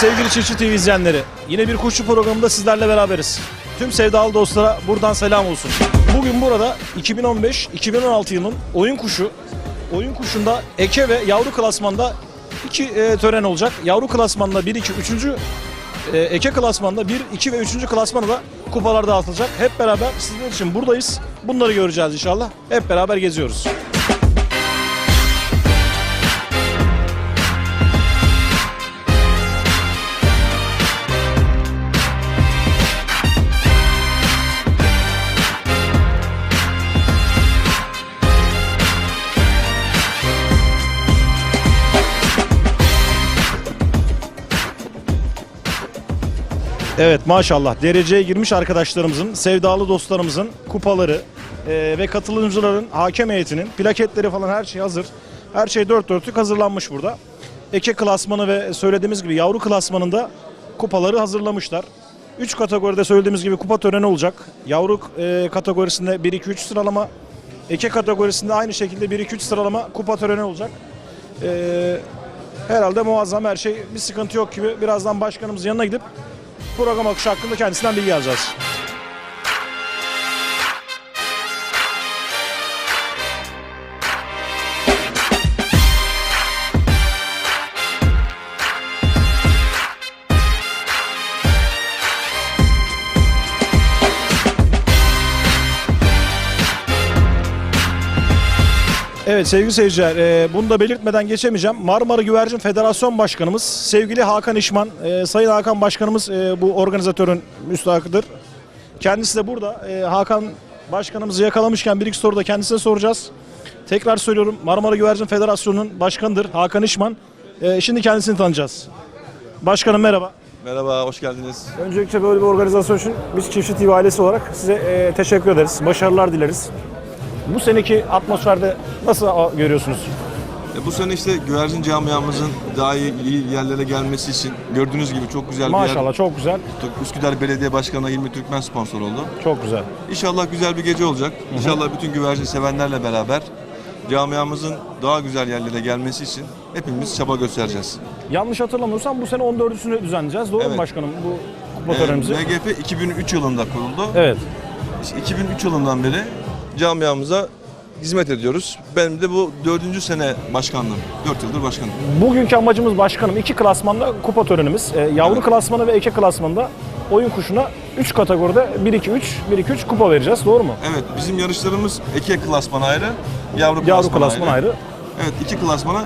Sevgili Çiftçi TV izleyenleri, yine bir kuşçu programında sizlerle beraberiz. Tüm sevdalı dostlara buradan selam olsun. Bugün burada 2015-2016 yılının oyun kuşu, oyun kuşunda eke ve yavru klasmanda iki e, tören olacak. Yavru klasmanda 1, 2, 3. E, eke klasmanda 1, 2 ve 3. klasmanda da kupalar dağıtılacak. Hep beraber sizler için buradayız. Bunları göreceğiz inşallah. Hep beraber geziyoruz. Evet maşallah dereceye girmiş arkadaşlarımızın, sevdalı dostlarımızın kupaları e, ve katılımcıların hakem heyetinin plaketleri falan her şey hazır. Her şey dört dörtlük hazırlanmış burada. Eke klasmanı ve söylediğimiz gibi yavru klasmanında kupaları hazırlamışlar. 3 kategoride söylediğimiz gibi kupa töreni olacak. Yavru e, kategorisinde 1-2-3 sıralama, eke kategorisinde aynı şekilde 1-2-3 sıralama kupa töreni olacak. E, herhalde muazzam her şey bir sıkıntı yok gibi. Birazdan başkanımızın yanına gidip program akışı hakkında kendisinden bilgi alacağız. Evet sevgili seyirciler, e, bunu da belirtmeden geçemeyeceğim. Marmara Güvercin Federasyon Başkanımız sevgili Hakan İşman, e, Sayın Hakan Başkanımız e, bu organizatörün müstahakıdır. Kendisi de burada. E, Hakan Başkanımızı yakalamışken bir iki soru da kendisine soracağız. Tekrar söylüyorum Marmara Güvercin Federasyonu'nun başkanıdır Hakan İşman. E, şimdi kendisini tanıyacağız. Başkanım merhaba. Merhaba, hoş geldiniz. Öncelikle böyle bir organizasyon için biz Çiftçi TV ailesi olarak size e, teşekkür ederiz. Başarılar dileriz. Bu seneki atmosferde nasıl görüyorsunuz? E, bu sene işte güvercin camiamızın daha iyi, iyi yerlere gelmesi için gördüğünüz gibi çok güzel bir Maşallah yer. çok güzel. Üsküdar Belediye Başkanı Hilmi Türkmen sponsor oldu. Çok güzel. İnşallah güzel bir gece olacak. İnşallah bütün güvercin sevenlerle beraber camiamızın daha güzel yerlere gelmesi için hepimiz çaba göstereceğiz. Yanlış hatırlamıyorsam bu sene 14'üsünü düzenleyeceğiz. Doğru mu Evet. başkanım bu kupa E? MGF 2003 yılında kuruldu. Evet. İşte 2003 yılından beri camiamıza hizmet ediyoruz. Benim de bu dördüncü sene başkanlığım. Dört yıldır başkanım. Bugünkü amacımız başkanım iki klasmanda kupa törenimiz. Ee, yavru Evet. klasmanı ve eke klasmanında oyun kuşuna 3 kategoride 1-2-3, 1-2-3 kupa vereceğiz. Doğru mu? Evet, bizim yarışlarımız eke klasman ayrı, yavru, Yavru klasman, klasman ayrı. Evet, iki klasmana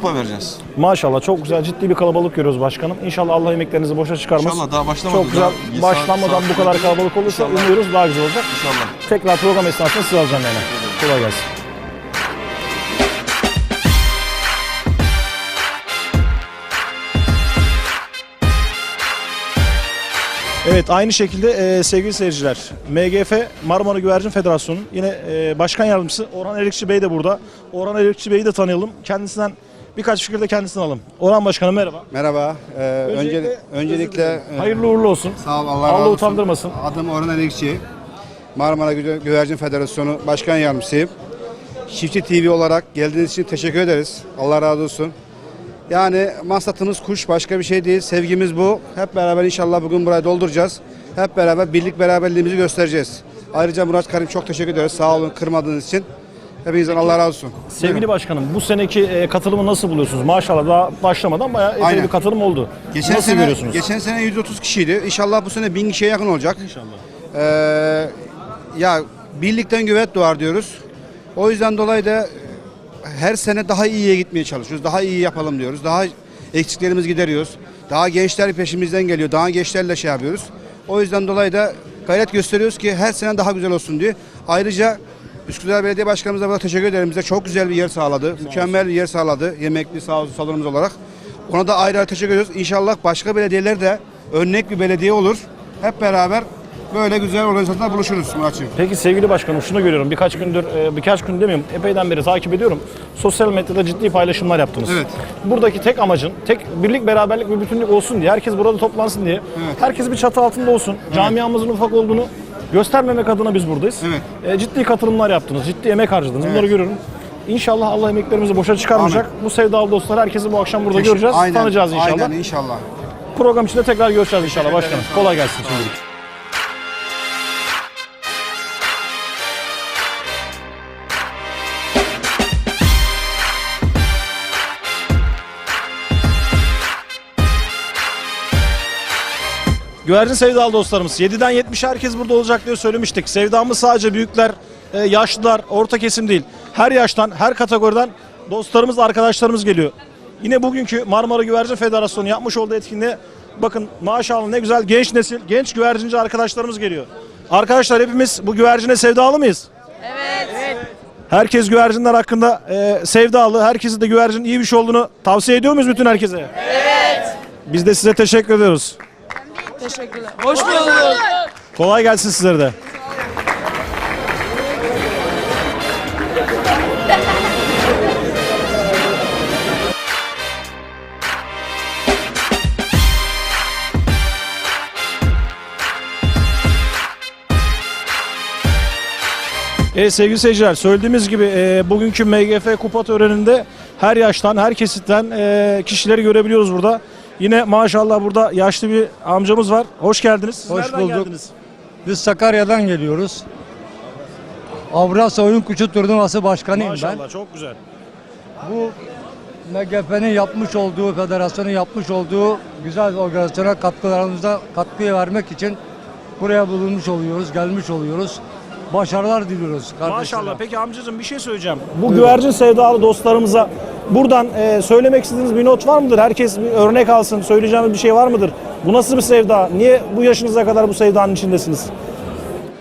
kupa vereceğiz. Maşallah çok güzel ciddi bir kalabalık görüyoruz başkanım. İnşallah Allah emeklerinizi boşa çıkarmaz. İnşallah daha başlamadık. Çok güzel. Daha- Başlanmadan saat- bu kadar kalabalık olursa İnşallah. umuyoruz daha güzel olacak. İnşallah. Tekrar program esnasında sizi alacağım yani. Kolay gelsin. Evet aynı şekilde e, sevgili seyirciler MGF Marmara Güvercin Federasyonu yine e, başkan yardımcısı Orhan Erikçi Bey de burada. Orhan Erikçi Bey'i de tanıyalım. Kendisinden birkaç fikir de kendisinden alalım. Orhan Başkanım merhaba. Merhaba. Ee, Öncelikle, önce, öncelikle e, hayırlı uğurlu olsun. sağ ol Allah, Allah olsun. utandırmasın. Adım Orhan Erikçi. Marmara Gü- Güvercin Federasyonu Başkan Yardımcısıyım. Çiftçi TV olarak geldiğiniz için teşekkür ederiz. Allah razı olsun. Yani maksatımız kuş başka bir şey değil. Sevgimiz bu. Hep beraber inşallah bugün burayı dolduracağız. Hep beraber birlik beraberliğimizi göstereceğiz. Ayrıca Murat Karim çok teşekkür ederiz. Sağ olun kırmadığınız için. Hepinizden Allah razı olsun. Sevgili başkanım bu seneki e, katılımı nasıl buluyorsunuz? Maşallah daha başlamadan bayağı epey Aynen. bir katılım oldu. Geçen nasıl sene, görüyorsunuz? Geçen sene 130 kişiydi. İnşallah bu sene 1000 kişiye yakın olacak. İnşallah. Ee, ya birlikten güvet doğar diyoruz. O yüzden dolayı da her sene daha iyiye gitmeye çalışıyoruz. Daha iyi yapalım diyoruz. Daha eksiklerimizi gideriyoruz. Daha gençler peşimizden geliyor. Daha gençlerle şey yapıyoruz. O yüzden dolayı da gayret gösteriyoruz ki her sene daha güzel olsun diye. Ayrıca Üsküdar Belediye Başkanımıza burada teşekkür ederim. Bize çok güzel bir yer sağladı. Mükemmel bir yer sağladı. Yemekli sağ olsun salonumuz olarak. Ona da ayrı ayrı teşekkür ediyoruz. İnşallah başka belediyeler de örnek bir belediye olur. Hep beraber böyle güzel organizasyonda buluşuruz Muratçığım. Peki sevgili başkanım şunu görüyorum. Birkaç gündür, e, birkaç gün demeyeyim, epeyden beri takip ediyorum. Sosyal medyada ciddi paylaşımlar yaptınız. Evet. Buradaki tek amacın, tek birlik, beraberlik ve bütünlük olsun diye, herkes burada toplansın diye. Herkes bir çatı altında olsun. Camiamızın ufak olduğunu göstermemek adına biz buradayız. Evet. E, ciddi katılımlar yaptınız, ciddi emek harcadınız. Bunları görüyorum. İnşallah Allah emeklerimizi boşa çıkarmayacak. Bu sevdalı dostlar herkesi bu akşam burada göreceğiz, Aynen, tanıyacağız inşallah. Aynen inşallah. program içinde tekrar görüşeceğiz inşallah başkanım. Kolay gelsin şimdilik. Güvercin sevdalı dostlarımız 7'den 70 herkes burada olacak diye söylemiştik. Sevdamız sadece büyükler, e, yaşlılar, orta kesim değil. Her yaştan, her kategoriden dostlarımız, arkadaşlarımız geliyor. Yine bugünkü Marmara Güvercin Federasyonu yapmış olduğu etkinliğe bakın maşallah ne güzel genç nesil, genç güvercinci arkadaşlarımız geliyor. Arkadaşlar hepimiz bu güvercine sevdalı mıyız? Evet. Herkes güvercinler hakkında e, sevdalı, herkesin de güvercin iyi bir şey olduğunu tavsiye ediyor muyuz bütün herkese? Evet. Biz de size teşekkür ediyoruz. Teşekkürler. Hoş bulduk. Kolay gelsin sizlere de. Evet sevgili seyirciler söylediğimiz gibi e, bugünkü MGF kupa töreninde her yaştan her kesitten e, kişileri görebiliyoruz burada. Yine maşallah burada yaşlı bir amcamız var. Hoş geldiniz. Siz Hoş nereden bulduk. geldiniz? Biz Sakarya'dan geliyoruz. Avrasya Oyun Kuşu Turnuvası Başkanıyım Maşallah ben. çok güzel. Bu MGF'nin yapmış olduğu, federasyonun yapmış olduğu güzel organizasyona katkılarımıza katkı vermek için buraya bulunmuş oluyoruz, gelmiş oluyoruz. Başarılar diliyoruz kardeşlerim. Maşallah. Peki amcacığım bir şey söyleyeceğim. Bu güvercin sevdalı dostlarımıza buradan e, söylemek istediğiniz bir not var mıdır? Herkes bir örnek alsın. Söyleyeceğimiz bir şey var mıdır? Bu nasıl bir sevda? Niye bu yaşınıza kadar bu sevdanın içindesiniz?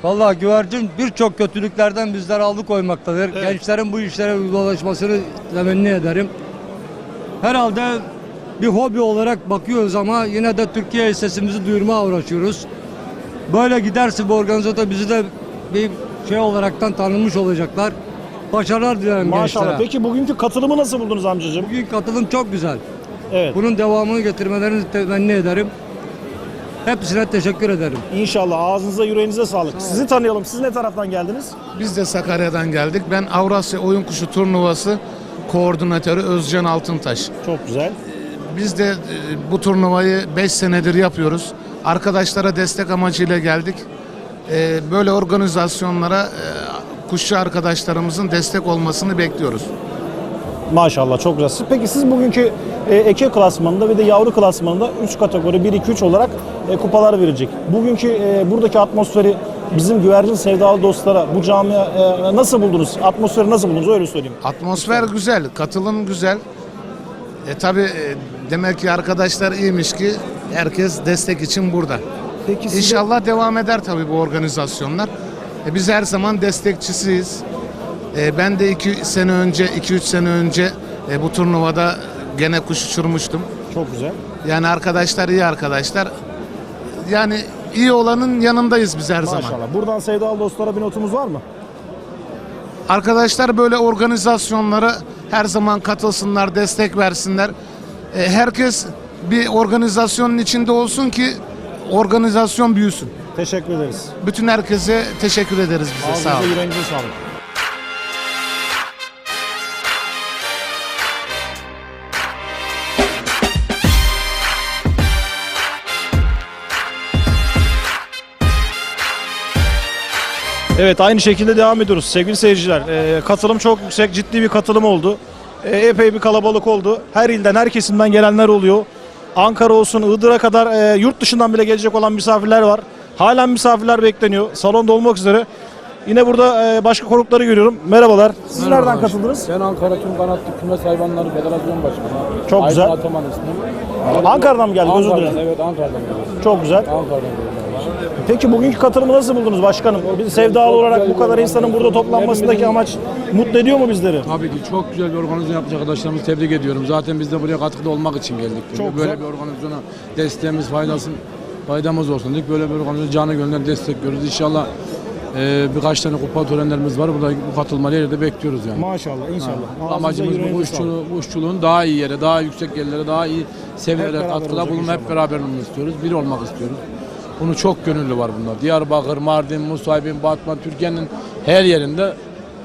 Vallahi güvercin birçok kötülüklerden bizleri alıkoymaktadır. Evet. Gençlerin bu işlere dolaşmasını temenni ederim. Herhalde bir hobi olarak bakıyoruz ama yine de Türkiye sesimizi duyurmaya uğraşıyoruz. Böyle giderse bu organizatör bizi de bir şey olaraktan tanınmış olacaklar. Başarılar dilerim Maşallah. gençlere. Peki bugünkü katılımı nasıl buldunuz amcacığım? Bugün katılım çok güzel. Evet. Bunun devamını getirmelerini temenni ederim. Hepsine teşekkür ederim. İnşallah ağzınıza yüreğinize sağlık. Sizi tanıyalım. Siz ne taraftan geldiniz? Biz de Sakarya'dan geldik. Ben Avrasya Oyun Kuşu Turnuvası koordinatörü Özcan Altıntaş. Çok güzel. Biz de e, bu turnuvayı 5 senedir yapıyoruz. Arkadaşlara destek amacıyla geldik. E, Böyle organizasyonlara e, kuşçu arkadaşlarımızın destek olmasını bekliyoruz. Maşallah çok güzel. Peki siz bugünkü e, eke klasmanında ve de yavru klasmanında 3 kategori 1 2 3 olarak e, kupalar verecek. Bugünkü e, buradaki atmosferi bizim güvercin sevdalı dostlara bu camia e, nasıl buldunuz? Atmosferi nasıl buldunuz? Öyle söyleyeyim. Atmosfer güzel, katılım güzel. E tabi demek ki arkadaşlar iyiymiş ki herkes destek için burada. Peki size- İnşallah devam eder tabii bu organizasyonlar. E, biz her zaman destekçisiyiz. E, ben de 2 sene önce, 2-3 sene önce e, bu turnuvada gene kuş uçurmuştum. çok güzel. Yani arkadaşlar iyi arkadaşlar. Yani iyi olanın yanındayız biz her zaman. Maşallah. Buradan sevdalı dostlara bir notumuz var mı? Arkadaşlar böyle organizasyonlara her zaman katılsınlar, destek versinler. E, herkes bir organizasyonun içinde olsun ki organizasyon büyüsün. Teşekkür ederiz. Bütün herkese teşekkür ederiz bize. Sağ Ağzınıza olun. yüreğinize sağlık. Evet aynı şekilde devam ediyoruz sevgili seyirciler. Ee, katılım çok yüksek, ciddi bir katılım oldu. Ee, epey bir kalabalık oldu. Her ilden, her kesimden gelenler oluyor. Ankara olsun, Iğdır'a kadar e, yurt dışından bile gelecek olan misafirler var. Halen misafirler bekleniyor. Salonda olmak üzere. Yine burada e, başka konukları görüyorum. Merhabalar. Siz nereden katıldınız? Ben Ankara Tüm Kanatlı Kümes Hayvanları Federasyon Başkanı. Çok Aydın güzel. Ataman ismim. Ankara'dan mı geldik? Özür Ankara'dan, dilerim. evet Ankara'dan geliyoruz. Çok güzel. Ankara'dan geliyoruz. Peki bugünkü katılımı nasıl buldunuz başkanım? Bir sevdalı olarak bu kadar insanın burada toplanmasındaki amaç mutlu ediyor mu bizleri? Tabii ki çok güzel bir organizasyon yapmış arkadaşlarımızı tebrik ediyorum. Zaten biz de buraya katkıda olmak için geldik. Çok Böyle güzel. bir organizasyona desteğimiz faydasın, faydamız olsun dedik. Böyle bir organizasyona canı gönülden destek görüyoruz. İnşallah e, birkaç tane kupa törenlerimiz var. Burada bu katılmalı yerde bekliyoruz yani. Maşallah inşallah. Ağzınıza, Amacımız bu kuşçuluğu, kuşçuluğun daha iyi yere, daha yüksek yerlere, daha iyi seviyelere katkıda olacak bulunmak, hep beraber olmak istiyoruz. Bir olmak istiyoruz. Bunu çok gönüllü var bunda. Diyarbakır, Mardin, Musaybin, Batman, Türkiye'nin her yerinde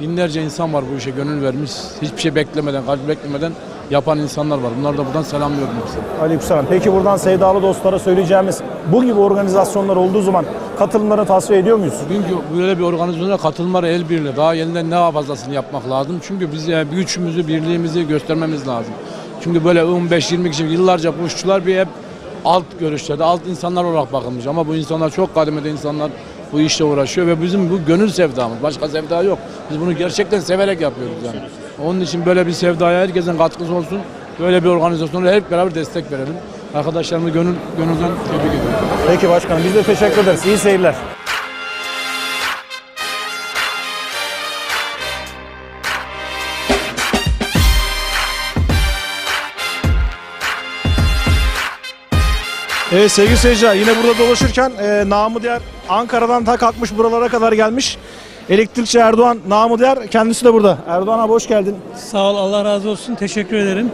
binlerce insan var bu işe gönül vermiş. Hiçbir şey beklemeden, kalp beklemeden yapan insanlar var. Bunlar da buradan selamlıyorum hepsini. Aleykümselam. Peki buradan sevdalı dostlara söyleyeceğimiz bu gibi organizasyonlar olduğu zaman katılımlarını tasfiye ediyor muyuz? Bugünkü böyle bir organizasyona katılmaları el birliği. Daha yeniden ne fazlasını yapmak lazım. Çünkü biz yani gücümüzü, birliğimizi göstermemiz lazım. Çünkü böyle 15-20 kişi yıllarca kuşçular bir hep alt görüşlerde, alt insanlar olarak bakılmış. Ama bu insanlar çok kademede insanlar bu işle uğraşıyor ve bizim bu gönül sevdamız. Başka sevda yok. Biz bunu gerçekten severek yapıyoruz yani. Onun için böyle bir sevdaya herkesin katkısı olsun. Böyle bir organizasyona hep beraber destek verelim. Arkadaşlarımı gönül, gönülden tebrik ediyorum. Peki başkanım biz de teşekkür ederiz. İyi seyirler. Evet sevgili seyirciler yine burada dolaşırken e, namı diğer Ankara'dan ta kalkmış buralara kadar gelmiş. Elektrikçi Erdoğan namı diğer kendisi de burada. Erdoğan abi hoş geldin. Sağ ol, Allah razı olsun. Teşekkür ederim.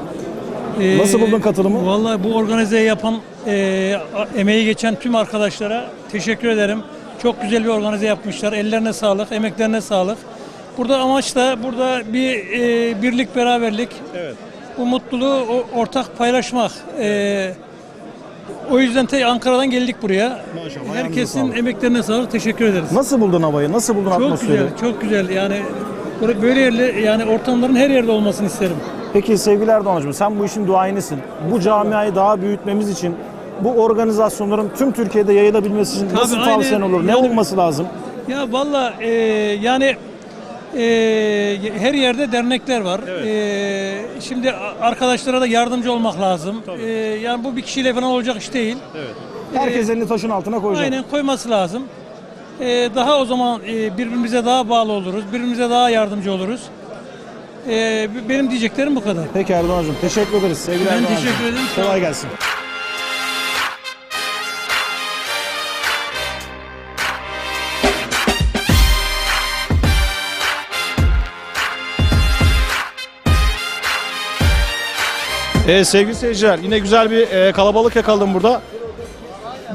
Ee, Nasıl buldun katılımı? Vallahi bu organizeyi yapan, e, emeği geçen tüm arkadaşlara teşekkür ederim. Çok güzel bir organize yapmışlar. Ellerine sağlık, emeklerine sağlık. Burada amaç da burada bir e, birlik, beraberlik. Evet. Bu mutluluğu ortak paylaşmak. E, o yüzden te Ankara'dan geldik buraya. Maşallah, Herkesin emeklerine sağlık. Teşekkür ederiz. Nasıl buldun havayı? Nasıl buldun Çok atmosferi? güzel, çok güzel. Yani böyle- böyle yerli yani ortamların her yerde olmasını isterim. Peki sevgili Erdoğan'cığım sen bu işin duayenisin. Bu camiayı daha büyütmemiz için bu organizasyonların tüm Türkiye'de yayılabilmesi için Tabii, nasıl aynen. tavsiyen olur? Ne Yani- olması lazım? Ya valla e, yani e, her yerde dernekler var. E, şimdi arkadaşlara da yardımcı olmak lazım. E, yani bu bir kişiyle falan olacak iş değil. Herkes elini taşın altına koyacak. Aynen koyması lazım. E, daha o zaman e, birbirimize daha bağlı oluruz. Birbirimize daha yardımcı oluruz. E, benim diyeceklerim bu kadar. Peki Erdoğan'cığım teşekkür ederiz. Sevgili Ben Erdoğan'cığım. teşekkür ederim. Kolay gelsin. Evet sevgili seyirciler yine güzel bir e, kalabalık yakaladım burada.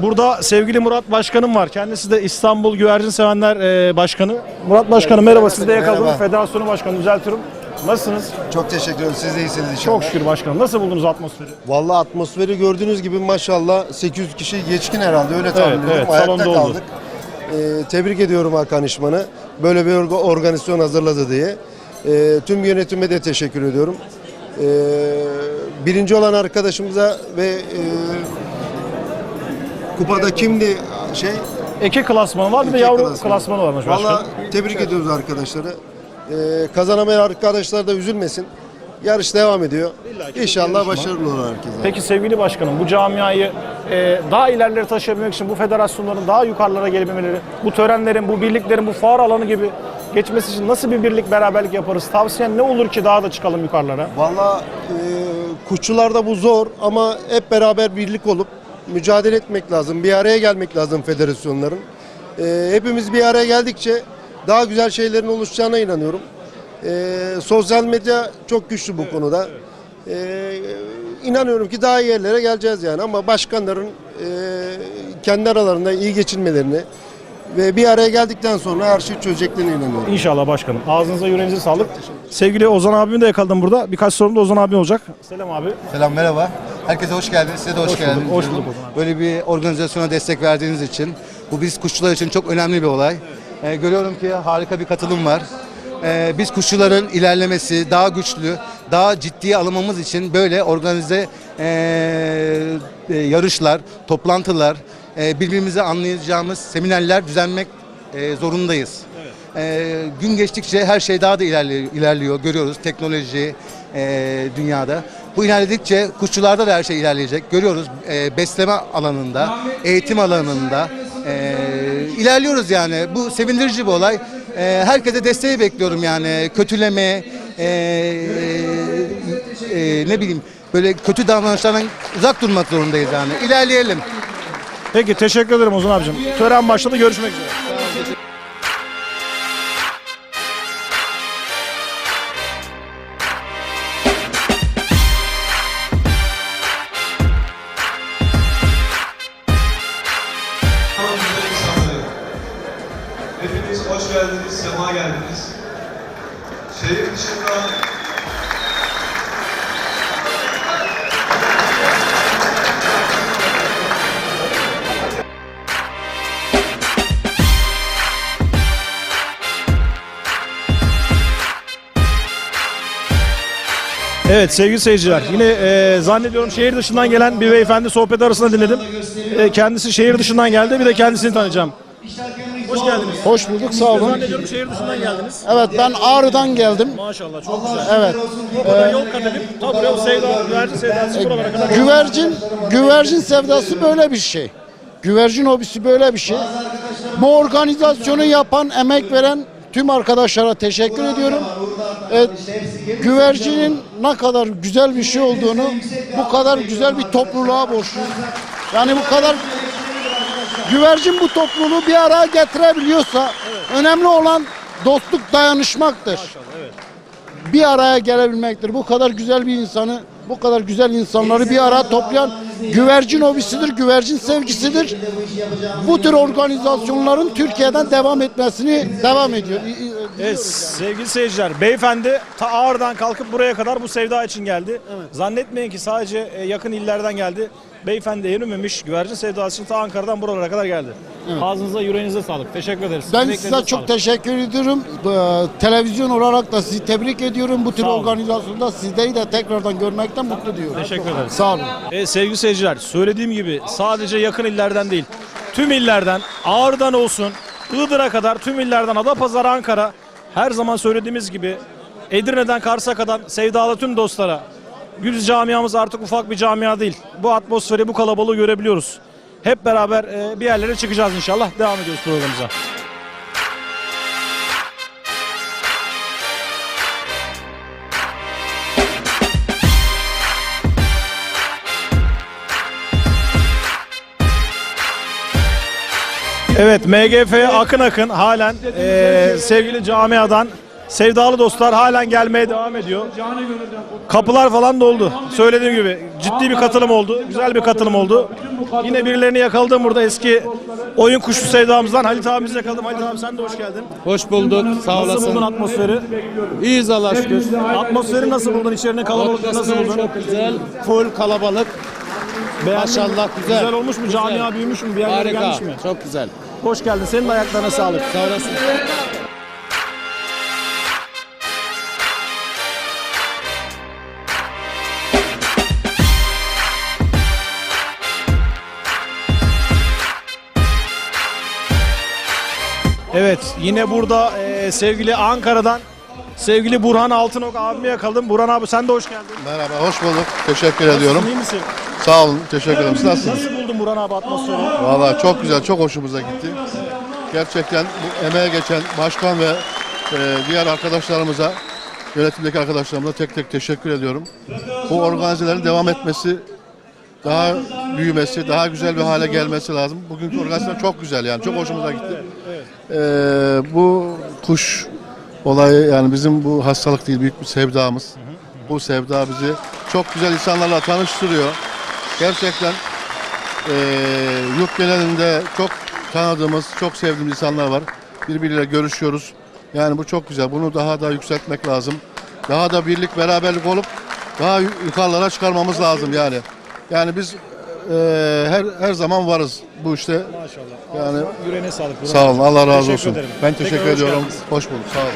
Burada sevgili Murat Başkanım var. Kendisi de İstanbul Güvercin Sevenler e, Başkanı. Murat Başkanım merhaba. Siz de yakaladım. Merhaba. Federasyonu Başkanı düzeltiyorum. Nasılsınız? Çok teşekkür ederim. Siz de iyisiniz inşallah. Çok şükür başkanım. Nasıl buldunuz atmosferi? Vallahi atmosferi gördüğünüz gibi maşallah 800 kişi geçkin herhalde öyle tahmin Evet, ediyorum. evet, Ayakta salonda oldu. kaldık. Ee, tebrik ediyorum Hakan İşman'ı. Böyle bir orga- organizasyon hazırladı diye. Ee, tüm yönetime de teşekkür ediyorum. Ee, birinci olan arkadaşımıza ve e, kupada kimdi şey? Eke klasmanı var bir de yavru klasmanı. klasmanı varmış başkanım. Vallahi tebrik ediyoruz arkadaşları. Ee, kazanamayan arkadaşlar da üzülmesin. Yarış devam ediyor. İnşallah başarılı olur herkes. Peki sevgili başkanım bu camiayı e, daha ilerlere taşıyabilmek için bu federasyonların daha yukarılara gelebilmeleri, bu törenlerin, bu birliklerin bu fuar alanı gibi geçmesi için nasıl bir birlik beraberlik yaparız? Tavsiyen ne olur ki daha da çıkalım yukarılara? Valla e, kuşçularda bu zor ama hep beraber birlik olup mücadele etmek lazım. Bir araya gelmek lazım federasyonların. E, hepimiz bir araya geldikçe daha güzel şeylerin oluşacağına inanıyorum. E, sosyal medya çok güçlü bu konuda. E, inanıyorum ki daha iyi yerlere geleceğiz yani ama başkanların e, kendi aralarında iyi geçinmelerini ve bir araya geldikten sonra her şeyi çözeceklerine inanıyorum. İnşallah başkanım. Ağzınıza yüreğinize sağlık. Sevgili Ozan abimi de yakaladım burada. Birkaç sorum da Ozan abi olacak. Selam abi. Selam merhaba. Herkese hoş geldiniz. Size de hoş, Hoş bulduk, geldiniz. hoş bulduk o zaman. Böyle bir organizasyona destek verdiğiniz için bu biz kuşçular için çok önemli bir olay. Ee, görüyorum ki harika bir katılım var. Ee, biz kuşçuların ilerlemesi, daha güçlü, daha ciddiye alınmamız için böyle organize ee, e, yarışlar, toplantılar, e, birbirimizi anlayacağımız seminerler düzenlemek e, zorundayız. Ee, gün geçtikçe her şey daha da ilerliyor, ilerliyor. görüyoruz teknoloji e, dünyada. Bu ilerledikçe kuşçularda da her şey ilerleyecek. Görüyoruz e, besleme alanında, eğitim alanında e, ilerliyoruz yani. Bu sevindirici bir olay. E, herkese desteği bekliyorum yani. Kötüleme, e, e, e, ne bileyim böyle kötü davranışlardan uzak durmak zorundayız yani. İlerleyelim. Peki teşekkür ederim Ozan abicim. Tören başladı. Görüşmek üzere. Evet sevgili seyirciler yine e, zannediyorum şehir dışından gelen bir beyefendi sohbet arasında dinledim. E, kendisi şehir dışından geldi bir de kendisini tanıyacağım. Hoş geldiniz. Hoş bulduk sağ olun. Zannediyorum şehir dışından geldiniz. Evet ben Ağrı'dan geldim. Maşallah çok güzel. Evet. Burada yol kat edip ta buraya o sevda, güvercin sevdası buralara kadar. Güvercin güvercin sevdası böyle bir şey. Güvercin hobisi böyle bir şey. Bu organizasyonu yapan, emek veren tüm arkadaşlara teşekkür ediyorum. Evet, güvercinin ne kadar güzel bir şey olduğunu, bu kadar güzel bir topluluğa borçluyuz. Yani bu kadar güvercin bu topluluğu bir araya getirebiliyorsa önemli olan dostluk dayanışmaktır. Bir araya gelebilmektir. Bu kadar güzel bir insanı, bu kadar güzel insanları bir araya toplayan güvercin hobisidir, güvercin sevgisidir. Bu tür organizasyonların Türkiye'den devam etmesini devam ediyor. Evet sevgili seyirciler beyefendi ta Ağrı'dan kalkıp buraya kadar bu sevda için geldi. Zannetmeyin ki sadece e, yakın illerden geldi. Beyefendi yürümemiş güvercin sevdası için ta Ankara'dan buralara kadar geldi. Ağzınıza yüreğinize sağlık. Teşekkür ederiz. Ben size çok sağlık. teşekkür ediyorum. Ee, Televizyon olarak da sizi tebrik ediyorum. Bu tür organizasyonda sizleri de tekrardan görmekten mutlu diyorum. Teşekkür ederiz. Sağ olun. Evet sevgili seyirciler söylediğim gibi sadece yakın illerden değil tüm illerden Ağrı'dan olsun Iğdır'a kadar tüm illerden Adapazarı Ankara her zaman söylediğimiz gibi Edirne'den Karsaka'dan sevdalı tüm dostlara Gülüz camiamız artık ufak bir camia değil. Bu atmosferi bu kalabalığı görebiliyoruz. Hep beraber e, bir yerlere çıkacağız inşallah. Devam ediyoruz programımıza. Evet MGF akın akın halen eee, sevgili camiadan sevdalı dostlar halen gelmeye devam ediyor. Kapılar falan doldu. Söylediğim gibi ciddi bir katılım oldu. Güzel bir katılım oldu. Yine birilerini yakaladım burada eski oyun kuşu sevdamızdan. Halit abimizi yakaladım. Halit abi sen de hoş geldin. Hoş bulduk. Sağ Nasıl buldun atmosferi? İyiyiz Allah şükür. Atmosferi nasıl buldun? İçerinin kalabalık nasıl buldun? Çok güzel. Full kalabalık. Beğendin mi? Maşallah güzel. Güzel olmuş mu? Camia büyümüş mü? Bir yerlere Harika. gelmiş mi? Çok güzel. Hoş geldin. Senin de ayaklarına sağlık. Sağ olasın. Evet yine burada e, sevgili Ankara'dan sevgili Burhan Altınok abimi yakaladım. Burhan abi sen de hoş geldin. Merhaba, hoş bulduk. Teşekkür ediyorum. İyi misin? Sağ olun, teşekkür ederim. Siz nasılsınız? Nasıl buldun Burhan abi atmosferi? Valla çok güzel, çok hoşumuza gitti. Gerçekten bu emeğe geçen başkan ve e, diğer arkadaşlarımıza, yönetimdeki arkadaşlarımıza tek tek teşekkür ediyorum. Bu organizelerin devam etmesi, daha büyümesi, daha güzel bir hale gelmesi lazım. Bugünkü organizasyon çok güzel yani, çok hoşumuza gitti. E, bu kuş olayı yani bizim bu hastalık değil, büyük bir sevdamız. Bu sevda bizi çok güzel insanlarla tanıştırıyor. Gerçekten ee, yurt genelinde çok tanıdığımız, çok sevdiğimiz insanlar var. Birbiriyle görüşüyoruz. Yani bu çok güzel. Bunu daha da yükseltmek lazım. Daha da birlik, beraberlik olup daha yu- yukarılara çıkarmamız lazım yani. Yani biz e, her her zaman varız bu işte. Maşallah. Yani Yüreğine sağlık. Sağ olun. Allah razı Teşekkür olsun. ederim. Ben Tekrar teşekkür hoş ediyorum. geldiniz. Hoş bulduk. Sağ olun.